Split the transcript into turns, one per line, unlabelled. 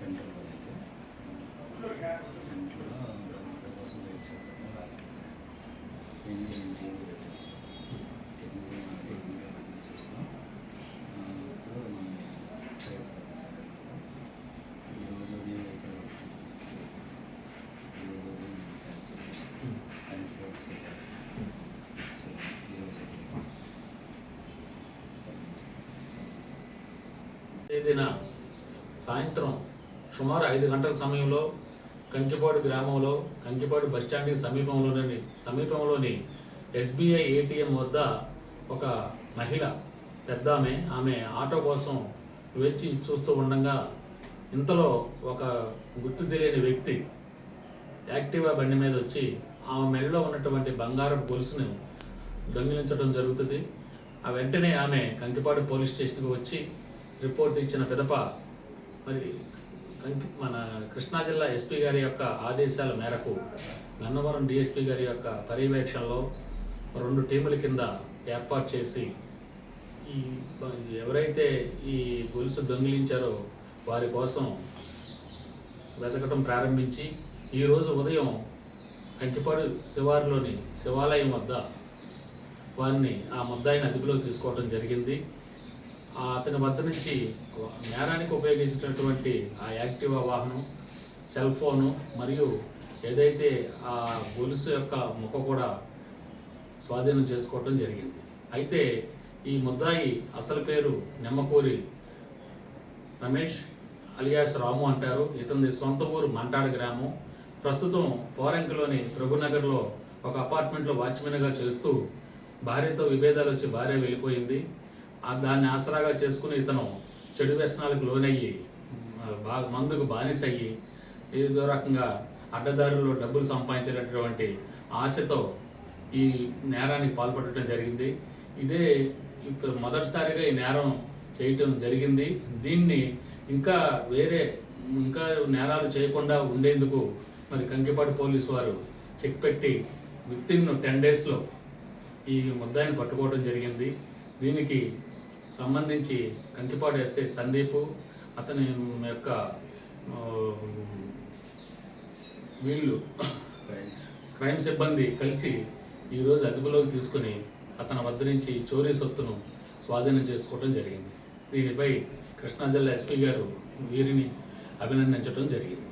Centre వరకు సెంటర్లో గ్రంథిక కోసం ఈరోజు ఉదయం ఇక్కడ ఈరోజు ఉదయం సాయంత్రం సుమారు ఐదు గంటల సమయంలో కంకిపాడు గ్రామంలో కంకిపాడు బస్టాండ్కి సమీపంలోని సమీపంలోని ఎస్బీఐ ఏటీఎం వద్ద ఒక మహిళ పెద్ద ఆమె ఆమె ఆటో కోసం వేచి చూస్తూ ఉండగా ఇంతలో ఒక గుర్తు తెలియని వ్యక్తి యాక్టివా బండి మీద వచ్చి ఆమె మెడలో ఉన్నటువంటి బంగారం గొలుసును దొంగిలించడం జరుగుతుంది. ఆ వెంటనే ఆమె కంకిపాడు పోలీస్ స్టేషన్కి వచ్చి రిపోర్ట్ ఇచ్చిన పిదప మరి మన కృష్ణా జిల్లా ఎస్పీ గారి యొక్క ఆదేశాల మేరకు గన్నవరం డిఎస్పీ గారి యొక్క పర్యవేక్షణలో రెండు టీముల కింద ఏర్పాటు చేసి ఈ ఎవరైతే ఈ గొలుసు దొంగిలించారో వారి కోసం వెతకటం ప్రారంభించి ఈరోజు ఉదయం కంకిపాడు శివారులోని శివాలయం వద్ద వారిని ఆ ముద్దాయిని అదుపులోకి తీసుకోవడం జరిగింది. అతని వద్ద నుంచి నేరానికి ఉపయోగించినటువంటి ఆ యాక్టివా వాహనం సెల్ ఫోను మరియు ఏదైతే ఆ గొలుసు యొక్క ముఖ కూడా స్వాధీనం చేసుకోవడం జరిగింది. అయితే ఈ ముద్దాయి అసలు పేరు నిమ్మకూరి రమేష్ అలియాస్ రాము అంటారు. ఇతని సొంత ఊరు మంటాడ గ్రామం. ప్రస్తుతం పోరంకిలోని ప్రభునగర్లో ఒక అపార్ట్మెంట్లో వాచ్మెన్గా చేస్తూ భార్యతో విభేదాలు వచ్చి భార్య వెళ్ళిపోయింది. దాన్ని ఆసరాగా చేసుకుని ఇతను చెడు వ్యసనాలకు లోనయ్యి బాగా మందుకు బానిసయ్యి ఏదో రకంగా అడ్డదారుల్లో డబ్బులు సంపాదించేటటువంటి ఆశతో ఈ నేరానికి పాల్పడటం జరిగింది. ఇదే ఇప్పుడు మొదటిసారిగా ఈ నేరం చేయటం జరిగింది. దీన్ని ఇంకా వేరే ఇంకా నేరాలు చేయకుండా ఉండేందుకు మరి కంకిపాడు పోలీసు వారు చెక్ పెట్టి విత్ ఇన్ టెన్ డేస్లో ఈ ముద్దాయిని పట్టుకోవడం జరిగింది. దీనికి సంబంధించి కంకిపాడు ఎస్ఐ సందీప్ అతని యొక్క వీళ్ళు క్రైమ్ సిబ్బంది కలిసి ఈరోజు అదుపులోకి తీసుకుని అతని వద్ద నుంచి చోరీ సొత్తును స్వాధీనం చేసుకోవడం జరిగింది. దీనిపై కృష్ణా జిల్లా ఎస్పీ గారు వీరిని అభినందించడం జరిగింది.